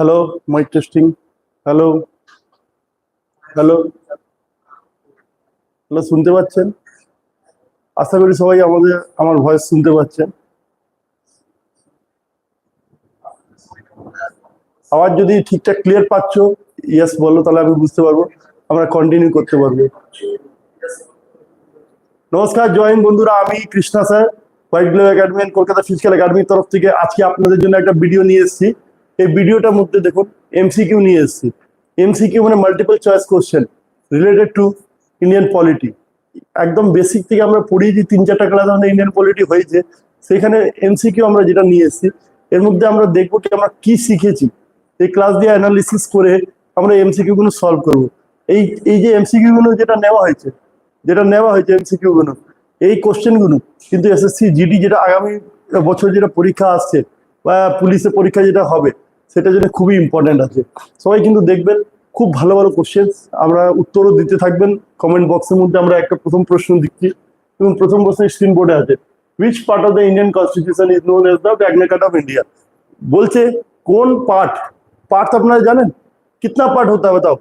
Hello mic testing hello hello hello শুনতে পাচ্ছেন? আশা করি সবাই আমাদের, আমার ভয়েস শুনতে পাচ্ছেন। আওয়াজ যদি ঠিকঠাক ক্লিয়ার পাচ্ছ ইয়েস বলো, তাহলে আমি বুঝতে পারব, আমরা কন্টিনিউ করতে পারব। নমস্কার জয়েন বন্ধুরা, আমি Krishna sir, white glow academy Kolkata physical একাডেমির তরফ থেকে আজকে আপনাদের জন্য একটা ভিডিও নিয়ে এসেছি। এই ভিডিওটার মধ্যে দেখুন এমসিকিউ নিয়ে এসেছি। এমসিকিউ মানে multiple choice question related to Indian polity একদম বেসিক থেকে আমরা পড়িয়েছি তিন চারটা ক্লাস আমাদের ইন্ডিয়ান পলিটি হয়েছে। সেখানে এমসিকিউ আমরা যেটা নিয়ে এসেছি, এর মধ্যে আমরা দেখব কি আমরা কি শিখেছি। এই ক্লাস দিয়ে অ্যানালিসিস করে আমরা এমসিকিউ গুলো সলভ করব। এই এই যে এমসিকিউ গুলো যেটা নেওয়া হয়েছে, যেটা নেওয়া হয়েছে এমসিকিউ গুলো, এই কোশ্চেনগুলো কিন্তু এসএসসি জিডি যেটা আগামী বছর যেটা পরীক্ষা আসছে বা পুলিশের পরীক্ষা যেটা হবে সেটা জন্য খুবই ইম্পর্টেন্ট আছে সবাই কিন্তু দেখবেন খুব ভালো ভালো কোশ্চেন আমরা উত্তরও দিতে থাকবেন কমেন্ট বক্সের মধ্যে আমরা একটা প্রথম প্রশ্ন দিচ্ছি এবং প্রথম প্রশ্ন স্ক্রিন বোর্ডে আছে which part of the Indian constitution is known as the Magna Carta of India বলছে কোন পার্ট पार्ट আপনারা জানেন कितना पार्ट होता है बताओ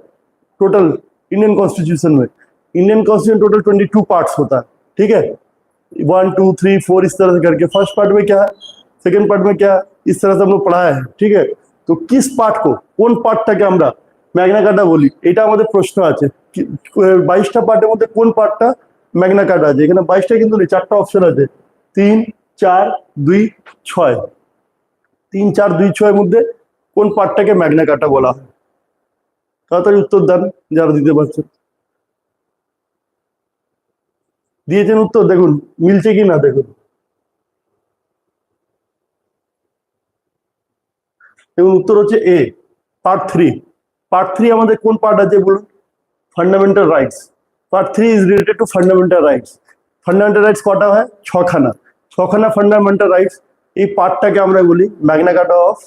टोटल इंडियन कॉन्स्टिट्यूशन में Indian constitution total twenty two part होता है ठीक है वन टू थ्री फोर इस तरह से करके फर्स्ट पार्ट में क्या है सेकेंड पार्ट में क्या है इस तरह से हम लोग पढ़ाया है ठीक है তো কিস পার্ট কো? কোন পার্টটাকে আমরা ম্যাগনা কার্টা বলি? এটা আমাদের প্রশ্ন আছে। বাইশটা পার্টের মধ্যে কোন পার্টটা ম্যাগনা কার্টা আছে? এখানে বাইশটা কিন্তু নেই, চারটা অপশন আছে। তিন, চার, দুই, ছয়। তিন, চার, দুই, ছয়ের মধ্যে কোন পার্টটাকে ম্যাগনা কার্টা বলা হয়? তাড়াতাড়ি উত্তর দেন যারা দিতে পারছেন দিয়েছেন উত্তর, দেখুন, মিলছে কি না দেখুন। দেখুন উত্তর হচ্ছে A part three part three আমাদের কোন পার্ট আছে বলুন? Fundamental rights part three is related to fundamental rights fundamental rights কটা হয়? ছখানা। ছখানা ফান্ডামেন্টাল রাইটস এই পার্টটাকে আমরা বলি Magna Carta of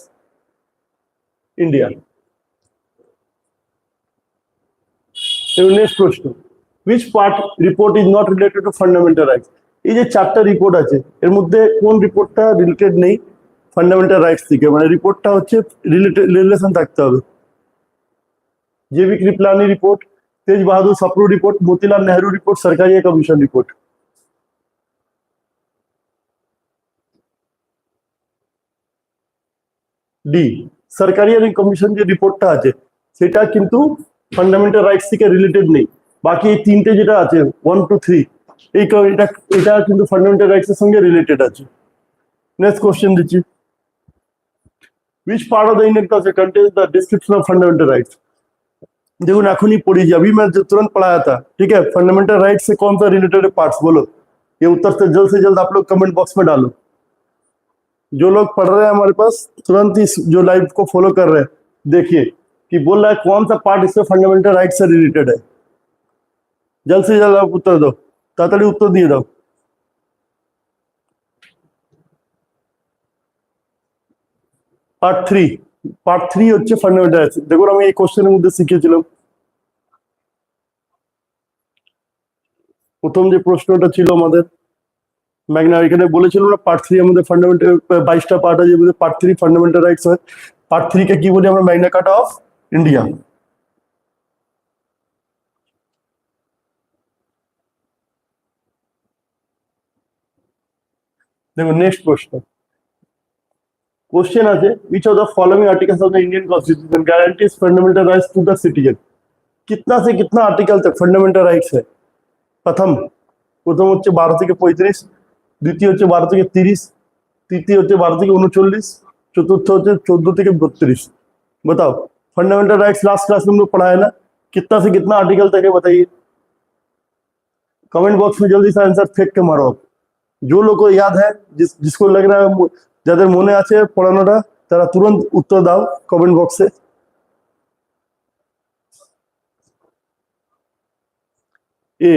India next প্রশ্ন which part report is not related to fundamental rights এই যে চারটা রিপোর্ট আছে, এর মধ্যে কোন রিপোর্টটা রিলেটেড নেই? ফান্ডামেন্টাল রাইটস থেকে মানে রিপোর্টটা হচ্ছে রিলেটেড রিলেশন থাকতে হবে JB Kripalani report Tej Bahadur Sapru report Motilal Nehru report सरकारी कमीशन रिपोर्ट ডি সরকারি এবং কমিশন যে রিপোর্টটা আছে সেটা কিন্তু ফান্ডামেন্টাল রাইটস থেকে রিলেটেড নেই বাকি এই তিনটে যেটা আছে ওয়ান টু থ্রি এই ক- এটা এটা কিন্তু ফান্ডামেন্টাল রাইটস এর সঙ্গে রিলেটেড আছে নেক্সট কোশ্চেন দিচ্ছি which part of the Indian Constitution contains the description of fundamental rights? देखो एखुनी पढ़ी जी अभी मैं तुरंत पढ़ाया था, ठीक है? फंडामेंटल राइट से कौन सा रिलेटेड पार्ट्स बोलो? ये उत्तर से जल्द से जल्द आप लोग कमेंट बॉक्स में डालो। जो लोग पढ़ रहे हैं हमारे पास, तुरंत इस जो लाइव को फॉलो कर रहे हैं, देखिए कि बोल रहा है कौन सा पार्ट इससे फंडामेंटल राइट से रिलेटेड है। जल्द से जल्द आप उत्तर दो। तातड़ी उत्तर दिए दो পার্ট থ্রি পার্ট থ্রি হচ্ছে ফান্ডামেন্টাল দেখুন, আমি এই কোশ্চেনের মধ্যে শিখেছিলাম। প্রথম যে প্রশ্নটা ছিল আমাদের ম্যাগনা এখানে বলেছিল না পার্ট থ্রি আমাদের ফান্ডামেন্টাল বাইশটা পার্ট আছে পার্ট থ্রি ফান্ডামেন্টাল রাইটস হয়। পার্ট থ্রি কে কি বলি আমরা? Magna Carta of India. দেখুন নেক্সট প্রশ্ন। क्वेश्चन আছে which of the following articles of the Indian Constitution guarantees fundamental rights to the citizen कितना से कितना आर्टिकल तक फंडामेंटाल राइट्स है প্রথম প্রথম হচ্ছে বারো থেকে পঁয়ত্রিশ দ্বিতীয় হচ্ছে বারো থেকে তিরিশ তৃতীয় হচ্ছে বারো থেকে উনচল্লিশ चतुर्थ হচ্ছে चौदह থেকে बत्तीस बताओ फंडामेंटल राइट्स लास्ट क्लास में हम लोग पढ़ाया ना कितना से कितना आर्टिकल तक है बताइए कमेंट बॉक्स में जल्दी से आंसर फेंक के मारो आप जो लोग को याद है जिस जिसको लग रहा है मु- যাদের মনে আছে পড়ানোটা, তারা তুরন্ত উত্তর দাও কমেন্ট বক্সে এ।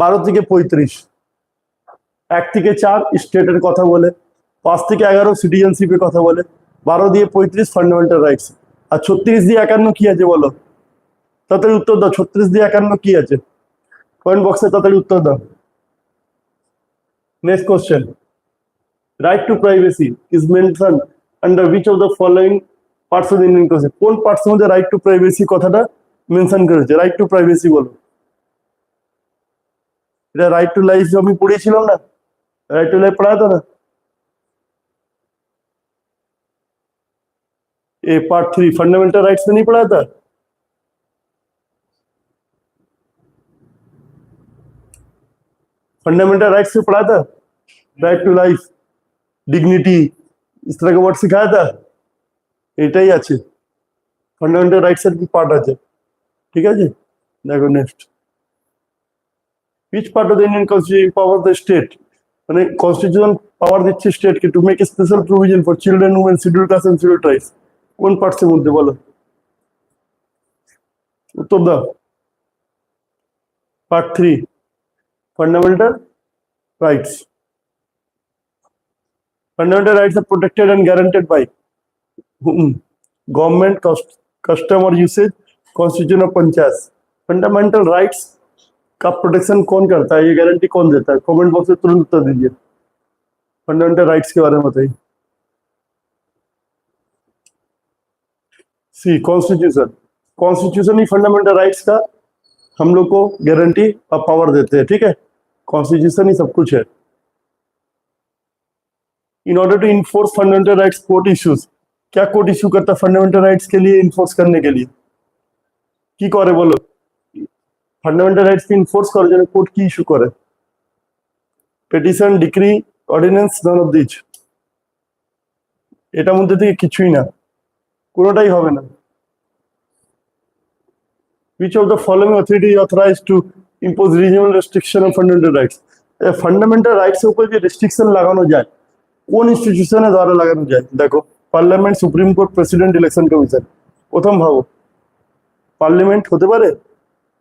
বারো থেকে পঁয়ত্রিশ। এক থেকে চার, স্টেটের কথা বলে। পাঁচ থেকে এগারো সিটিজেনশিপের কথা বলে। বারো দিয়ে পঁয়ত্রিশ ফান্ডামেন্টাল রাইটস আর ছত্রিশ দিয়ে একান্ন কি আছে বলো? তাড়াতাড়ি উত্তর দাও, ছত্রিশ দিয়ে একান্ন কি আছে? কমেন্ট বক্সে তাড়াতাড়ি উত্তর দাও। Next question right to privacy is mentioned under which of the following parts of Indian constitution কোন পার্টস মধ্যে রাইট টু প্রাইভেসি কথাটা মেনশন করেছে রাইট টু প্রাইভেসি বলো এটা রাইট টু লাইফ আমি পড়িয়েছিলাম না राइट टू लाइफ पढ़ा था ना A part three fundamental rights में नहीं पढ़ा था फंडामेंटल राइट्स में पढ़ा था राइट टू लाइफ डिग्निटी इस तरह का वर्ड सिखाया था এটাই আছে ফান্ডামেন্টাল রাইটস এর কি পার্ট আছে ঠিক আছে দেখো next which part of the Indian Constitution empowers the state মানে কনস্টিটিউশন পাওয়ার দিচ্ছে স্টেটকে to make special provision for children women schedule caste and schedule tribes কোন পার্টসের মধ্যে বলো উত্তর দাও part three fundamental rights Fundamental rights are protected and guaranteed by? Government, cost, customer usage, constitution of panchayat fundamental rights का protection कौन करता है? ये गारंटी कौन देता है? कमेंट बॉक्स में तुरंत उत्तर दीजिए। फंडामेंटल राइट्स के बारे में बताइए। सी कॉन्स्टिट्यूशन कॉन्स्टिट्यूशन ही फंडामेंटल राइट्स का हम लोग को गारंटी और पावर देते हैं ठीक है? कॉन्स्टिट्यूशन ही सब कुछ है। in order to enforce fundamental rights court issues क्या कोर्ट इश्यू करता है फंडामेंटल राइट्स के लिए इन्फोर्स करने के लिए কি করে বলো ফান্ডামেন্টাল রাইটস কে ইনফোর্স করার জন্য কোর্ট কি ইস্যু করে petition decree ordinance none of these এটার মধ্যে থেকে কিছুই না কোনোটাই হবে না which of the following authority is authorized to impose reasonable restriction on fundamental rights fundamental rights এর উপর যে রেস্ট্রিকশন লাগানো যায় কোন ইনস্টিটিউশনে দ্বারা লাগানো যায়? দেখো parliament supreme court president election commission প্রথম ভাবো পার্লামেন্ট হতে পারে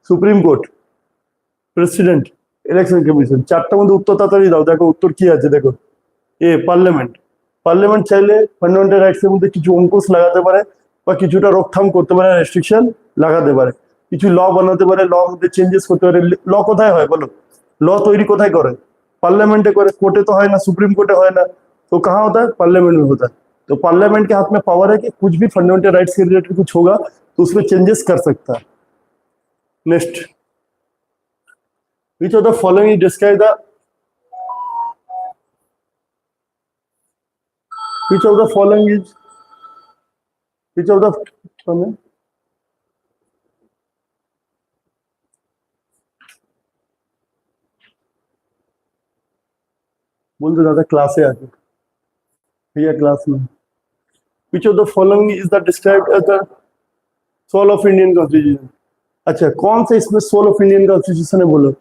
supreme court president election commission চারটার মধ্যে উত্তর তাড়াতাড়ি দাও, দেখো উত্তর কি আছে, দেখো। এ পার্লামেন্ট পার্লামেন্ট চাইলে ফান্ডামেন্টাল রাইটস এর মধ্যে কিছু অঙ্কুশ লাগাতে পারে বা কিছুটা রোকথাম করতে পারে রেস্ট্রিকশন লাগাতে পারে। কিছু ল বানাতে পারে ল মধ্যে চেঞ্জেস করতে পারে। ল কোথায় হয়, বলো? ল তৈরি কোথায় করে? পার্লামেন্টে করে কোর্টে তো হয় না সুপ্রিম কোর্টে হয় না। तो कहाँ होता है? पार्लियामेंट में होता है। तो पार्लियामेंट के हाथ में पावर है कि कुछ भी फंडामेंटल राइट्स के रिलेटेड कुछ होगा तो उसमें चेंजेस कर सकता है। Next which of the following describe the which of the following is which of बोल दो दादा क्लास आके भैया क्लास में which of the following is the described as the soul of Indian constitution अच्छा कौन सा इसमें सोल ऑफ इंडियन कॉन्स्टिट्यूशन है बोलो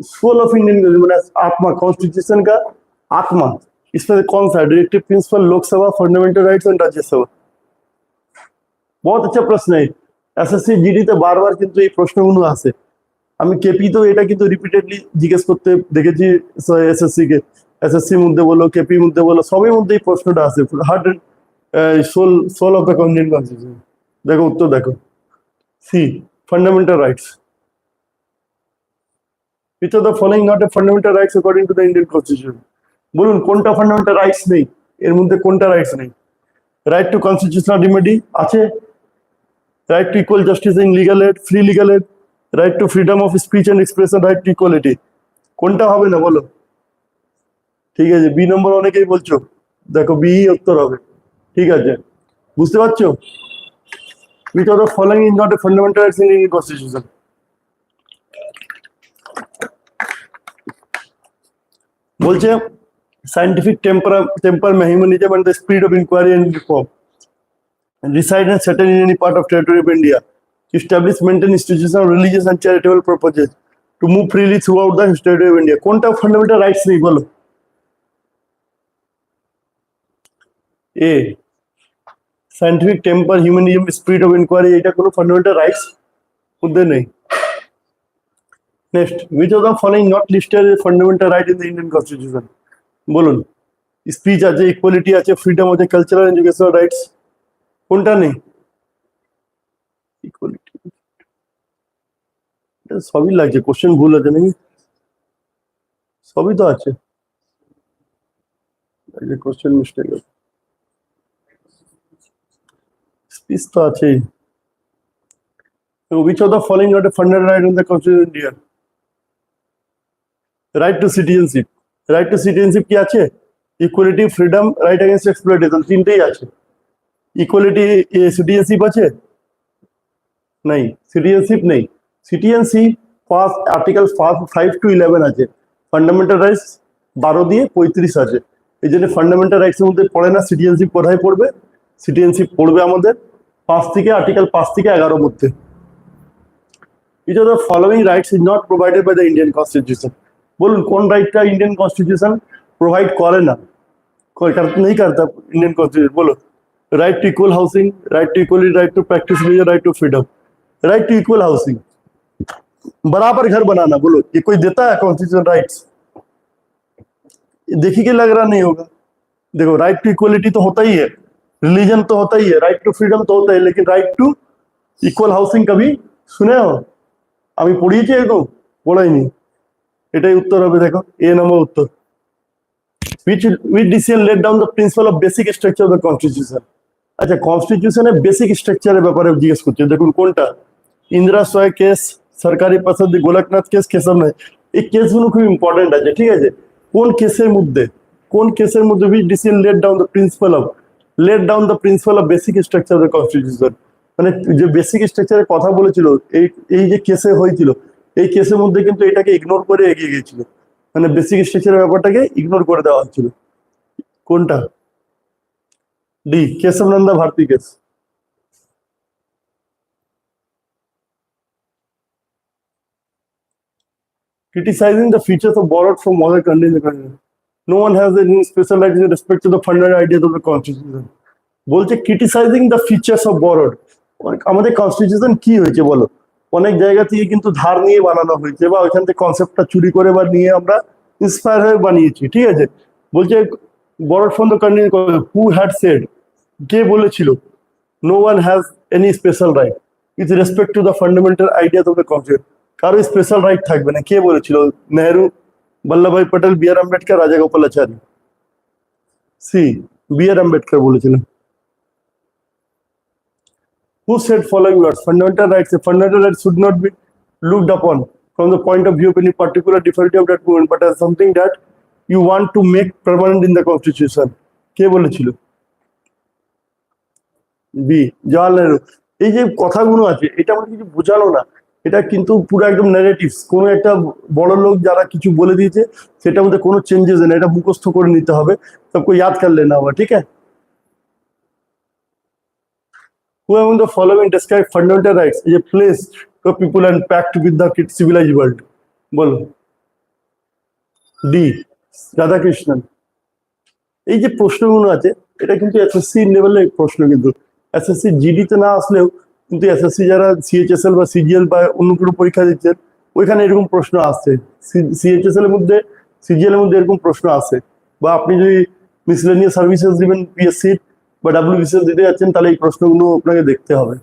सोल ऑफ इंडियन मैंने आत्मा कॉन्स्टिट्यूशन का आत्मा इसमें कौन सा directive principle Lok Sabha fundamental rights and Rajya Sabha বহুত আচ্ছা প্রশ্ন এসএসসি জিডিতে বারবার কিন্তু এই প্রশ্নগুলো আসে আমি কেপিতেও এটা কিন্তু রিপিটেডলি জিজ্ঞেস করতে দেখেছি এসএসসি কে এসএসসি মধ্যে বলো কেপি মধ্যে বলো সবের মধ্যে এই প্রশ্নটা আসে hard soul soul of the Indian constitution দেখো, উত্তর দেখো। C fundamental rights which of the following not a fundamental rights according to the Indian constitution? বলুন, কোনটা ফান্ডামেন্টাল রাইটস নেই? এর মধ্যে কোনটা রাইটস নেই? রাইট টু কনস্টিটিউশনাল রিমেডি আছে। Right to equal justice in legal aid free legal aid right to freedom of speech and expression right to equality কোনটা হবে না, বলো? ঠিক আছে বি নম্বর অনেকেই বলছো দেখো বি উত্তর হবে ঠিক আছে বুঝতে পারছ which of the following is not a fundamental rights in Indian constitution বলছে scientific temper temper humanism and the spirit of inquiry and reform reside and settle in any part of territory of India to establish maintain institutional religious and charitable purposes to move freely throughout the territory of India কোনটা fundamental rights নেই বলো A scientific temper humanism spirit of inquiry এটা কোনো fundamental rights মধ্যে নেই। Next which of the following not listed fundamental right in the Indian constitution বলুন speech আছে equality আছে ফ্রিডম আছে কালচারাল এডুকেশনাল রাইটস কোনটা নেই? ইকুয়ালিটি সবই লাগছে কোশ্চেন ভুল আছে নাকি? সবই তো আছে। কোশ্চেন মিস্টেক আছে। পিস তো আছেই। Which of the following not a fundamental right in the constitution India right to citizenship right to citizenship কি আছে? Equality freedom right against exploitation তিনটেই আছে। ইকুয়ালিটি সিটিজেনশিপ আছে? নাই সিটিজেনশিপ নেই। Citizenship first article five to eleven আছে। Fundamental rights বারো দিয়ে পঁয়ত্রিশ আছে। এই জন্য ফান্ডামেন্টাল রাইটসের মধ্যে পড়ে না সিটিজেনশিপ কোথায় পড়বে? সিটিজেনশিপ পড়বে আমাদের পাঁচ থেকে আর্টিকেল পাঁচ থেকে এগারোর মধ্যে which of the following rights is not provided by the Indian constitution বলুন কোন রাইটটা ইন্ডিয়ান কনস্টিটিউশন প্রোভাইড করে না कोई कर नहीं करता इंडियन कॉन्स्टिट्यूशन बोलो right to equal housing right to equally right to practice right to freedom right to equal housing बराबर घर बनाना बोलो ये कोई देता है कॉन्स्टिट्यूशन राइट्स देखी के लग रहा नहीं होगा देखो राइट टू इक्वलिटी तो होता ही है रिलीजन तो होता ही है राइट टू फ्रीडम तो होता है लेकिन राइट टू ইকুয়াল হাউসিং কবি শুনে আমি পড়িয়েছি এরকম পড়াইনি এটাই উত্তর হবে দেখো এ নম্বর উত্তর which which decision laid down the principle of basic structure of the constitution আচ্ছা কনস্টিটিউশনের বেসিক স্ট্রাকচারের ব্যাপারে জিজ্ঞেস করছে দেখুন কোনটা ইন্দিরা সয় কেস সরকারি প্রসাদ গোলকনাথ কেস কেসব নয় এই কেসগুলো খুব ইম্পর্টেন্ট আছে ঠিক আছে কোন কেসের মধ্যে কোন কেসের মধ্যে which decision laid down the principle of laid down the principle of basic structure of the constitution মানে যে বেসিক স্ট্রাকচারের কথা বলেছিল, এই এই যে কেসে হয়েছিল, এই কেসের মধ্যে কিন্তু এটাকে ইগনোর করে এগিয়ে গেছিল মানে বেসিক স্ট্রাকচারের ব্যাপারটাকে ইগনোর করে দেওয়া হচ্ছিল। কোনটা? D Kesavananda Bharati case criticizing the features of borrowed from other countries No one has any special rights with respect to the fundamental ideas of the constitution. বলছে criticising the features of borrowed আমাদের constitution কি হয়েছে বলো? অনেক জায়গা থেকে কিন্তু ধার নিয়ে বানানো হয়েছে বা ওইখান থেকে কনসেপ্টটা চুরি করে বা নিয়ে আমরা ইন্সপায়ার হয়ে বানিয়েছি, ঠিক আছে? বলছে borrowed from the country who had said কে বলেছিল? No one has any special right with respect to the fundamental ideas of the concept কারও স্পেশাল রাইট থাকবে না, কে বলেছিল? Nehru Vallabhbhai Patel B R Ambedkar Rajagopalachari C B R Ambedkar বলেছিলেন said following words fundamental rights a fundamental rights should not be looked upon from the point of view of any particular difficulty of that movement but as something that you want to make permanent in the constitution কে বলেছিল B Jawaharlal Nehru এই যে কথাগুলো আছে এটা আমাকে কিছু বোঝানো না এটা কিন্তু পুরো একদম নেগেটিভস কোনো একটা বড় লোক যারা কিছু বলে দিয়েছে, সেটার মধ্যে কোনো চেঞ্জেস নেই। এটা মুখস্থ করে নিতে হবে। সবকে ইয়াদ কর লেনা হবে ঠিক আছে? Who among the following describe fundamental rights? is a place for people and pact with the civilized world বলো। ডি রাধাকৃষ্ণন। এই যে প্রশ্নগুলো আছে, এটা কিন্তু এসএসসি লেভেলের প্রশ্ন কিন্তু। এসএসসি জিডিতে না আসলেও কিন্তু এসএসসি যারা সিএইচএসএল বা সিজিএল বা অন্য কোনো পরীক্ষা দিচ্ছেন ওইখানে এরকম প্রশ্ন আসছে। সিএইচএসএল এর মধ্যে সিজিএল এর মধ্যে এরকম প্রশ্ন আসে বা আপনি যদি মিসলেনিয়াস সার্ভিসেস দিবেন পিএসসি বা ডাব্লিউবিসিএস দিতে যাচ্ছেন তাহলে এই প্রশ্নগুলো আপনাকে দেখতে হবে।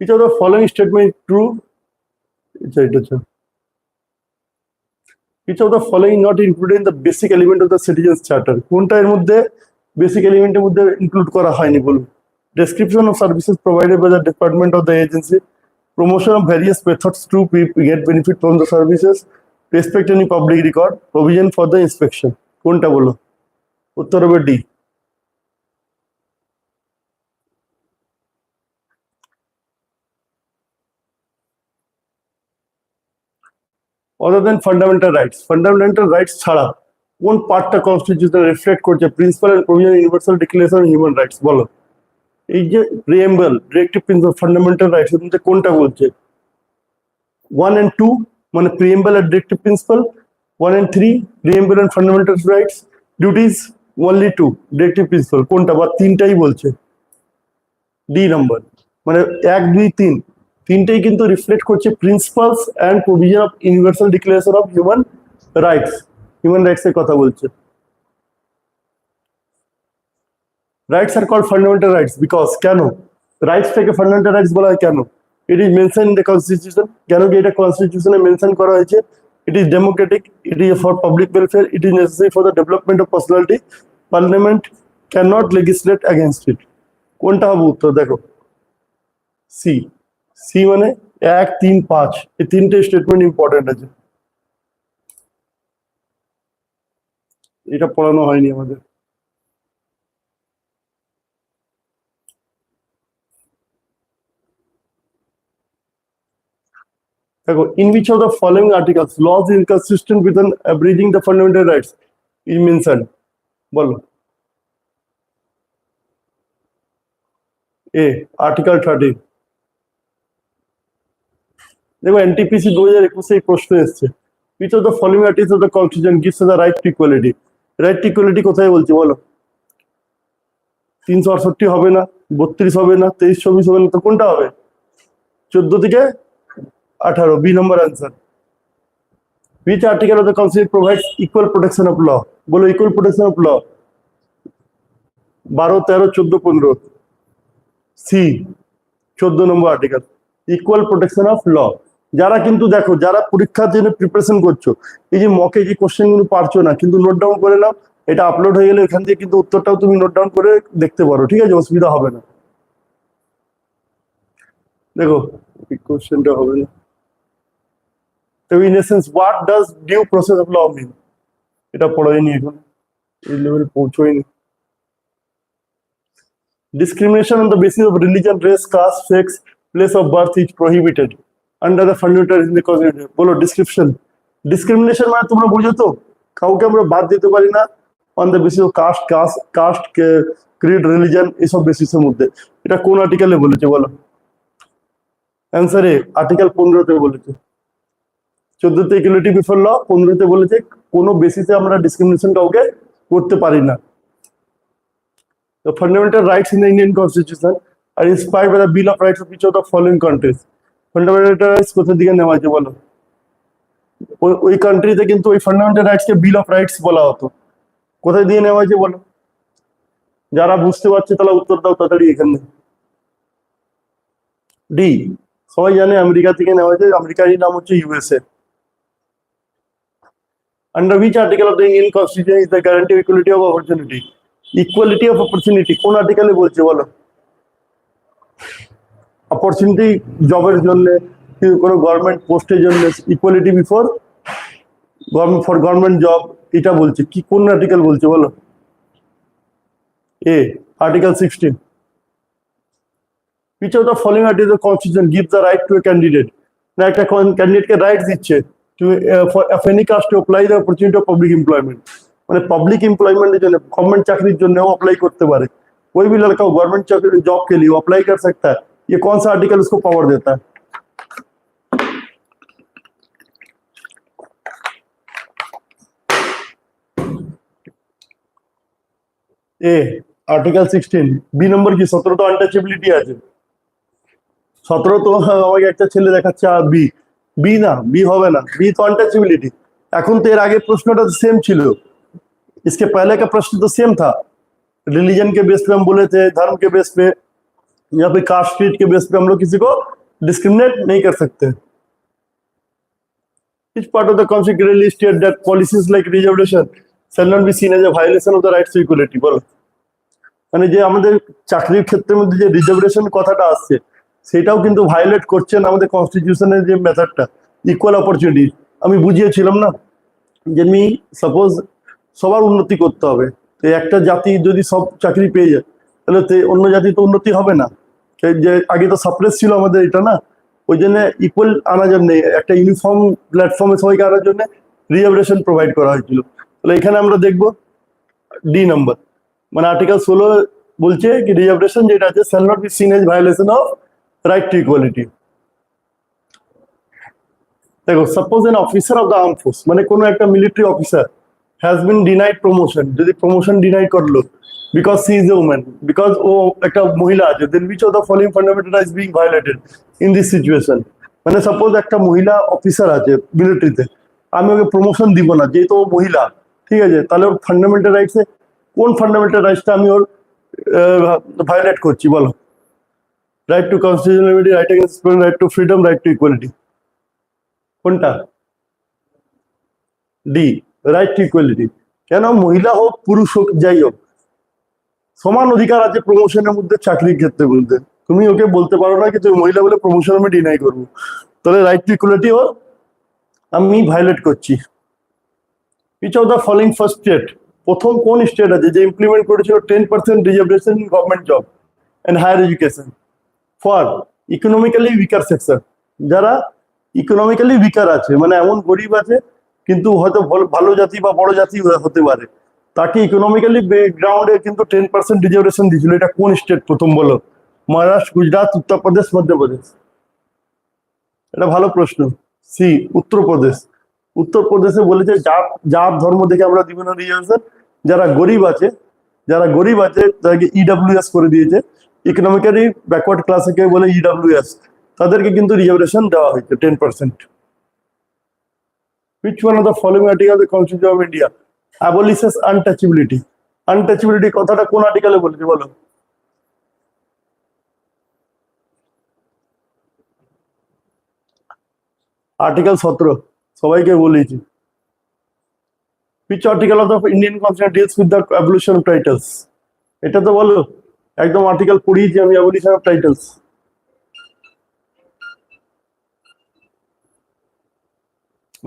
Of the following statement is true? আচ্ছা, এটা Which of the following not included in the basic element of the citizens charter? কোনটা এর মধ্যে বেসিক এলিমেন্টের মধ্যে ইনক্লুড করা হয়নি বলুন? description of services provided by the department of the agency promotion of various methods to pe- get benefit from the services respect any public record provision for the inspection কোনটা বলো উত্তর হবে D other than fundamental rights fundamental rights ছাড়া কোন পার্টটা constitution reflect করছে principle and provision universal declaration human rights বলো এই যে preamble directive principle fundamental rights এর মধ্যে কোনটা বলছে? ওয়ান এন্ড টু মানে preamble R directive principle one and three preamble and fundamental rights duties only two directive principle কোনটা? বা তিনটাই বলছে। ডি নাম্বার মানে এক, দুই, তিন। তিনটেই কিন্তু রিফ্লেক্ট করছে principles and provision of universal declaration of human rights human rights এর কথা বলছে। Rights R call fundamental rights because কেন? রাইটস থেকে ফান্ডামেন্টাল রাইটস বলা হয় কেন? It is mention the constitution কেন কি এটা কনস্টিটিউশনে মেনশন করা হয়েছে? It is democratic it is for public welfare it is necessary for the development of personality parliament can not legislate against it কোনটা হবে উত্তর? দেখো। সি সি মানে এক, তিন, পাঁচ। এই তিনটে স্টেটমেন্ট ইম্পর্টেন্ট আছে। এটা পড়ানো হয়নি আমাদের। দেখো in which of the following articles laws inconsistent with abridging the fundamental rights E mention বলো। এ আর্টিকেল থার্টি দেখো এনটিপিসি দু হাজার একুশে এই প্রশ্ন এসছে। Which of the following artist of the constitution gives the right to equality right to equality কোথায় বলছি, বলো। তিনশো আটষট্টি হবে না, বত্রিশ হবে না, তেইশ, চব্বিশ হবে না, তো কোনটা হবে? চোদ্দ থেকে আঠারো, B number answer which article of the constitution provides equal protection of law? বলো, equal protection of law. বারো, তেরো, চোদ্দ, পনেরো। সি চোদ্দ নম্বর article equal protection of law যারা কিন্তু দেখো, যারা পরীক্ষার জন্য প্রিপারেশন করছ, এই যে মকে যে কোশ্চেনগুলো পারছ না, কিন্তু নোট ডাউন করে নাও, এটা আপলোড হয়ে গেলে এখান থেকে কিন্তু উত্তরটাও তুমি নোট ডাউন করে দেখতে পারো, ঠিক আছে? অসুবিধা হবে না। দেখো কোশ্চেনটা হবে না। তো in essence what does due process of law mean এটা পড়াইনি এখন। এই লেভেল পৌঁছয়নি discrimination on the basis of religion, race, caste, sex, place of birth is prohibited under the fundamental in the constitution. বলো description. Discrimination মানে তোমরা বুঝো তো? কাউকে আমরা বাদ দিতে পারি না on the basis of caste caste caste creed religion এসব বেসিসের মধ্যে। এটা কোন আর্টিকেলে বলেছে বলো? অ্যান্সার এ আর্টিকেল পনেরোতে বলেছে। চোদ্দতে ইকুয়ালিটি বিফোর ল পনেরোতে বলেছে কোনো বেসিসে আমরা ডিসক্রিমিনেশন কাউকে করতে পারি না। The fundamental rights in the Indian Constitution are inspired by the Bill of Rights of each of the following countries. Fundamental থেকে নেওয়া আছে বলো? ওই- ওই কান্ট্রিতে কিন্তু ওই ফান্ডামেন্টাল রাইটসকে বিল অফ রাইটস বলা হতো। কোথায় দিয়ে নেওয়া হয়েছে বলো? যারা বুঝতে পারছে তারা উত্তর দাও তাড়াতাড়ি এখানে। ডি সবাই জানে আমেরিকা থেকে নেওয়া হয়েছে। আমেরিকারই নাম হচ্ছে USA Under which article of the Indian Constitution is the guarantee of equality of opportunity? Equality of opportunity কোন আর্টিকেলে বলছে বলো অপরচুনিটি জবের জন্য কোনো গভর্নমেন্ট পোস্টের জন্য equality before government for government job এটা বলছে কি কোন আর্টিকেল বলছে বলো A article sixteen which of the following articles of the constitution gives the right to a candidate না একটা ক্যান্ডিডেটকে রাইট দিচ্ছে to uh, for if any cast to apply the opportunity of public employment মানে public employment জন্য government চাকরির জন্যও apply করতে পারে कोई भी लड़का गवर्नमेंट চাকরির জব के लिए अप्लाई कर सकता है ये कौन सा आर्टिकल उसको पावर देता है ए आर्टिकल 16 बी नंबर की 17 तो अनटचेबिलिटी আছে 17 তো আমাকে একটা ছেলে দেখাচ্ছে বি বি না বি হবে না বি তো अनटचेबिलिटी এখন তো এর আগে প্রশ্নটা সেম ছিল इसके पहले का प्रश्न तो सेम था रिलीजन के बेस पे हम बोले थे धर्म के बेस पे या फिर कास्ट क्रीड के बेस पे हम लोग किसी को डिस्क्रिमिनेट नहीं कर सकते Which part of the constitution clearly state that policies like reservation shall not be seen as a violation of the rights to equality বলো মানে যে আমাদের চাকরির ক্ষেত্রের মধ্যে যে রিজার্ভেশন কথাটা আসছে সেটাও কিন্তু ভায়োলেট করছেন আমাদের কনস্টিটিউশনের যে মেথডটা ইকুয়াল অপরচুনিটি আমি বুঝিয়েছিলাম না যেমনি সাপোজ সবার উন্নতি করতে হবে। তো একটা জাতি যদি সব চাকরি পেয়ে যায়, তাহলে তো অন্য জাতি তো উন্নতি হবে না। যে আগে তো সাপ্রেস ছিল আমাদের এটা না, ওই জন্য ইকুয়াল আনার জন্য, একটা ইউনিফর্ম প্ল্যাটফর্মে সবাইকে আনার জন্য রিজার্ভেশন প্রোভাইড করা হয়েছিল। তাহলে এখানে আমরা দেখব ডি নাম্বার মানে আর্টিকেল ষোলো বলছে কি রিজার্ভেশন যেটা আছে shall not be seen as violation of right to equality দেখো suppose an officer of the arm force মানে কোনো একটা military officer has been denied promotion যদি প্রমোশন ডিনাই করল because she is a woman because ও একটা মহিলা আছে then which of the following fundamental is being violated in this situation মানে suppose একটা মহিলা অফিসার আছে মিলিটারিতে আমি ওকে প্রমোশন দিব না, যেহেতু ও মহিলা, ঠিক আছে? তাহলে ওর ফান্ডামেন্টাল রাইটসে কোন ফান্ডামেন্টাল রাইটসটা আমি ওর ভায়োলেট করছি, বলো? Right to constitutionality right against right to freedom right to equality কোনটা? ডি রাইট টু ইকুয়ালিটি কেন মহিলা হোক, পুরুষ হোক, যাই হোক, সমান অধিকার আছে প্রমোশনের মধ্যে চাকরির ক্ষেত্রে মধ্যে তুমি ওকে বলতে পারো না কি তুমি মহিলা বলে প্রমোশন আমি ডিনাই করব। তাহলে রাইট টু ইকুয়ালিটি ও আমি ভায়োলেট করছি। Each of the following first state প্রথম কোন স্টেট আছে? যে ইমপ্লিমেন্ট করেছিল ten percent reservation government job and higher education for economically weaker section যারা ইকোনমিক্যালি উইকার আছে মানে এমন গরিব আছে, কিন্তু হয়তো ভালো- জাতি বা বড় জাতি হতে পারে। তাকে ইকোনমিক্যালি ব্যাকগ্রাউন্ডে কিন্তু টেন পার্সেন্ট রিজার্ভেশন দিয়েছিল। এটা কোন স্টেট প্রথম বলো। মহারাষ্ট্র, গুজরাট, উত্তরপ্রদেশ, মধ্যপ্রদেশ। এটা ভালো প্রশ্ন। সি উত্তরপ্রদেশ। উত্তরপ্রদেশে বলেছে, জাত জাত ধর্ম দেখে আমরা দিব না রিজার্ভেশন যারা গরিব আছে, যারা গরিব আছে, তাদেরকে ইডাব্লিউএস করে দিয়েছে। ইকোনমিক্যালি ব্যাকওয়ার্ড ক্লাসে কেউ বলে ইডাব্লিউএস তাদেরকে কিন্তু রিজার্ভেশন দেওয়া হয়েছে ten percent which one of the following article the constitution of India abolishes untouchability untouchability কথাটা কোন আর্টিকেলে বলেছে বলো? আর্টিকেল সতেরো, সবাইকে বলেছি। Which article of the Indian constitution deals with the abolition titles এটা তো বলো? একদম আর্টিকেল পড়িয়েছি আমি abolition of titles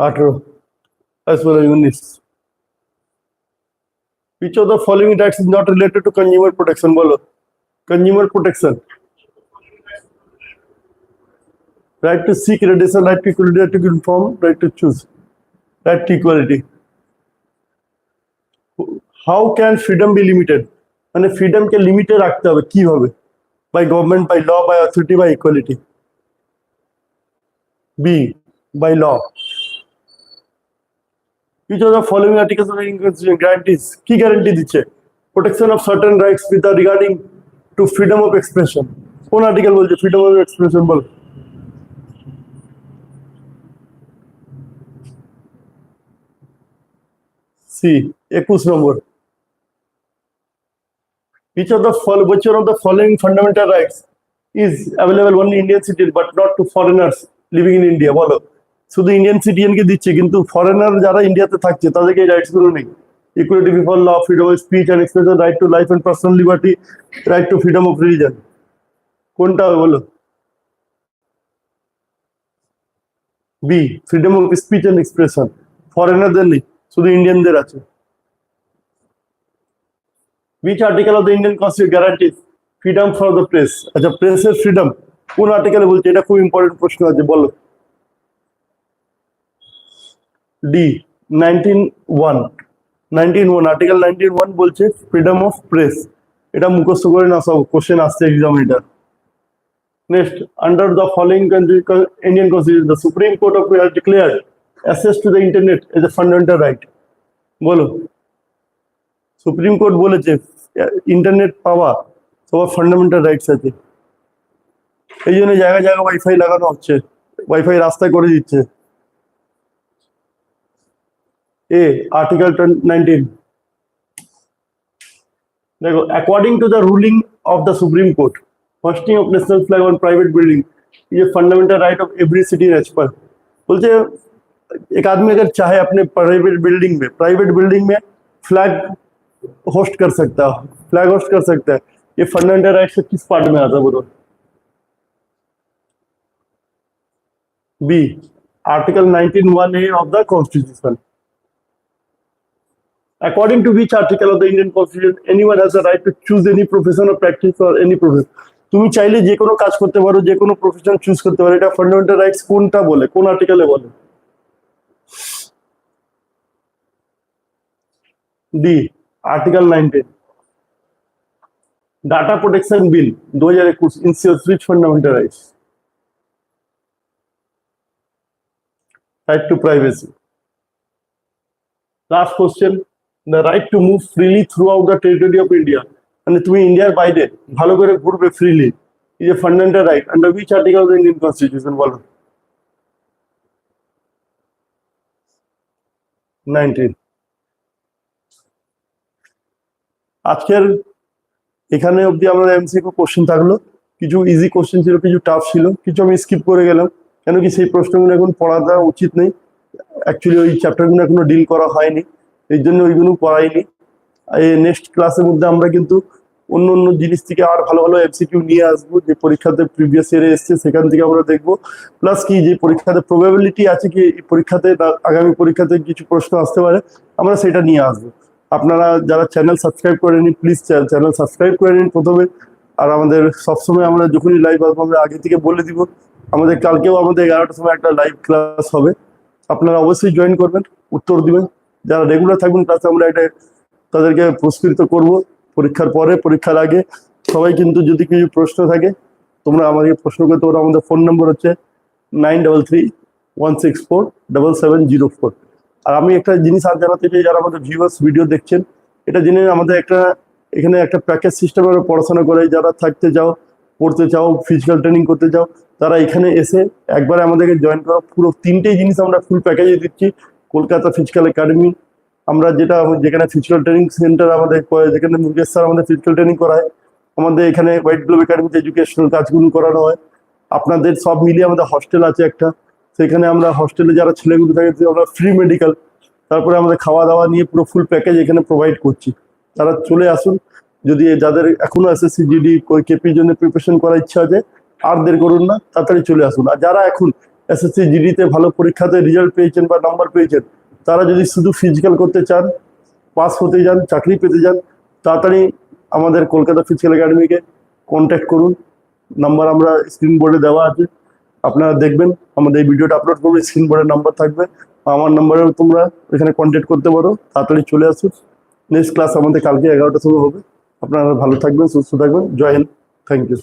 আঠেরো as well as উনিশ which of the following rights is not related to consumer protection বলো consumer protection right to seek redressal right to equality right to inform right to choose right to equality how can freedom be limited মানে freedom কে লিমিটে রাখতে হবে কীভাবে by government by law by authority by equality b by law which of the following articles of the Indian Constitution guarantees কি guarantee দিচ্ছে protection of certain rights with the regarding to freedom of expression কোন article বলছে freedom of expression বল C একুশ নম্বর which of the follow which one of the following fundamental rights is available only Indian citizens but not to foreigners living in India? বলো। শুধু Indian সিটিজেনকে দিচ্ছে, কিন্তু foreigner যারা ইন্ডিয়াতে থাকছে, তাদেরকে এই রাইটসগুলো নেই। Equality before law freedom of speech and expression right to life and personal liberty right to freedom of religion কোনটা বলো? B freedom of speech and expression ফরেনারদের নেই, শুধু ইন্ডিয়ানদের আছে। Which article of the Indian Constitution guarantees freedom for the press? আচ্ছা প্রেসের freedom কোন আর্টিকেলে বলছে? এটা খুব ইম্পর্টেন্ট প্রশ্ন আছে, বলো। D nineteen one nineteen one article nineteen one বলছে ফ্রিডম অফ প্রেস এটা মুখস্থ করে না সব কোশ্চেন আসছে এক্সাম এটা next under the following Indian constitution the supreme court of has declared access to the internet as a fundamental right বলো। Supreme court বলেছে ইন্টারনেট পাওয়া সবার ফান্ডামেন্টাল রাইটস আছে এই জন্য জায়গায় জায়গায় ওয়াইফাই লাগানো হচ্ছে ওয়াইফাই রাস্তায় করে দিচ্ছে এ আর্টিকেল নাইনটিন দেখো according to the ruling of the supreme court hosting of national flag on private building ये fundamental right of every citizen पर बोलते एक आदमी अगर चाहे अपने प्राइवेट बिल्डिंग में प्राइवेट बिल्डिंग में फ्लैग होस्ट कर सकता है फ्लैग होस्ट कर सकता है ये फंडामेंटल राइट से किस पार्ट में आता है बोलो B article 19 A of the constitution according to which article of the Indian Constitution anyone has the right to choose any profession or practice or any profession তুমি চাইলে যে কোনো কাজ করতে পারো যে কোনো প্রফেশন চুজ করতে পারো এটা ফান্ডামেন্টাল রাইটস কোনটা বলে কোন আর্টিকেলে বলে D article 19 data protection bill 2021 ensures which fundamental rights right to privacy last question the right to move freely throughout the territory of india মানে তুমি ইন্ডিয়ার বাইরে ভালো করে ঘুরবে freely is a fundamental right under which article of the Indian constitution বলো 19 আজকের এখানে অবধি আমরা এমসিকিউ কোশ্চেন থাকল। কিছু ইজি কোশ্চেন ছিল, কিছু টাফ ছিল, কিছু আমি স্কিপ করে গেলাম। কেন কি সেই প্রশ্নগুলো এখন পড়া দেওয়া উচিত নেই। অ্যাকচুয়ালি ওই চ্যাপ্টারগুলো এখনও ডিল করা হয়নি। এই জন্য ওইগুলো পড়াইনি। এই নেক্সট ক্লাসের মধ্যে আমরা কিন্তু অন্য অন্য জিনিস থেকে আর ভালো ভালো এমসিকিউ নিয়ে আসব। যে পরীক্ষাতে প্রিভিয়াস ইয়ারে এসছে, সেখান থেকে আমরা দেখব। প্লাস কি, যে পরীক্ষাতে প্রবাবিলিটি আছে কি পরীক্ষাতে আগামী পরীক্ষাতে কিছু প্রশ্ন আসতে পারে, আমরা সেটা নিয়ে আসব। আপনারা যারা চ্যানেল সাবস্ক্রাইব করে নিন প্লিজ চ্যানেল সাবস্ক্রাইব করে নিন প্রথমে। আর আমাদের সবসময় আমরা যখনই লাইভ আসব, আমরা আগে থেকে বলে দিব। আমাদের কালকেও আমাদের এগারোটার সময় একটা লাইভ ক্লাস হবে। আপনারা অবশ্যই জয়েন করবেন, উত্তর দিবেন। যারা রেগুলার থাকবেন ক্লাসে আমরা এটা তাদেরকে পুরস্কৃত করব পরীক্ষার পরে, পরীক্ষার আগে। সবাই কিন্তু যদি কিছু প্রশ্ন থাকে, তোমরা আমাকে প্রশ্ন করতে পারো। আমাদের ফোন নম্বর হচ্ছে nine double three one six four double seven zero four আর আমি একটা জিনিস আর জানাতে চাই, যারা আমাদের ভিউয়ার্স ভিডিও দেখছেন, এটা জেনে আমাদের একটা, এখানে একটা প্যাকেজ সিস্টেমে আমরা পড়াশোনা করে, যারা থাকতে চাও, পড়তে চাও ফিজিক্যাল ট্রেনিং করতে চাও, তারা এখানে এসে একবারে আমাদেরকে জয়েন করো। পুরো তিনটেই জিনিস আমরা ফুল প্যাকেজে দিচ্ছি। কলকাতা ফিজিক্যাল একাডেমি আমরা যেটা, যেখানে ফিজিক্যাল ট্রেনিং সেন্টার আমাদের যেখানে মুকেশ স্যার আমাদের ফিজিক্যাল ট্রেনিং করায়, আমাদের এখানে হোয়াইট গ্লোব একাডেমিতে এডুকেশনাল কাজগুলো করানো হয়। আপনাদের সব মিলিয়ে আমাদের হস্টেল আছে একটা। সেখানে আমরা হস্টেলে যারা ছেলেগুলো থাকে আমরা ফ্রি মেডিকেল তারপরে আমাদের খাওয়া দাওয়া নিয়ে পুরো ফুল প্যাকেজ এখানে প্রোভাইড করছি। তারা চলে আসুন, যদি যাদের এখনও এসএসসি জিডি কেপির জন্য প্রিপারেশন করার ইচ্ছা আছে, আর দের করুন না, তাড়াতাড়ি চলে আসুন। আর যারা এখন এসএসসি জিডিতে ভালো পরীক্ষাতে রেজাল্ট পেয়েছেন বা নাম্বার পেয়েছেন, তারা যদি শুধু ফিজিক্যাল করতে চান পাস হতে যান, চাকরি পেতে যান, তাড়াতাড়ি আমাদের কলকাতা ফিজিক্যাল একাডেমিকে কন্ট্যাক্ট করুন। নাম্বার আমরা স্ক্রিন বোর্ডে দেওয়া আছে। আপনারা দেখবেন, আমাদের এই ভিডিওটা আপলোড করবে স্ক্রিন বোর্ডের নাম্বার থাকবে। আমার নাম্বারেও তোমরা এখানে কন্ট্যাক্ট করতে পারো, তাড়াতাড়ি চলে আসো নেক্সট ক্লাস আমাদের কালকে এগারোটা সময় হবে। আপনারা ভালো থাকবেন, সুস্থ থাকবেন। জয় হিন্দ। Thank you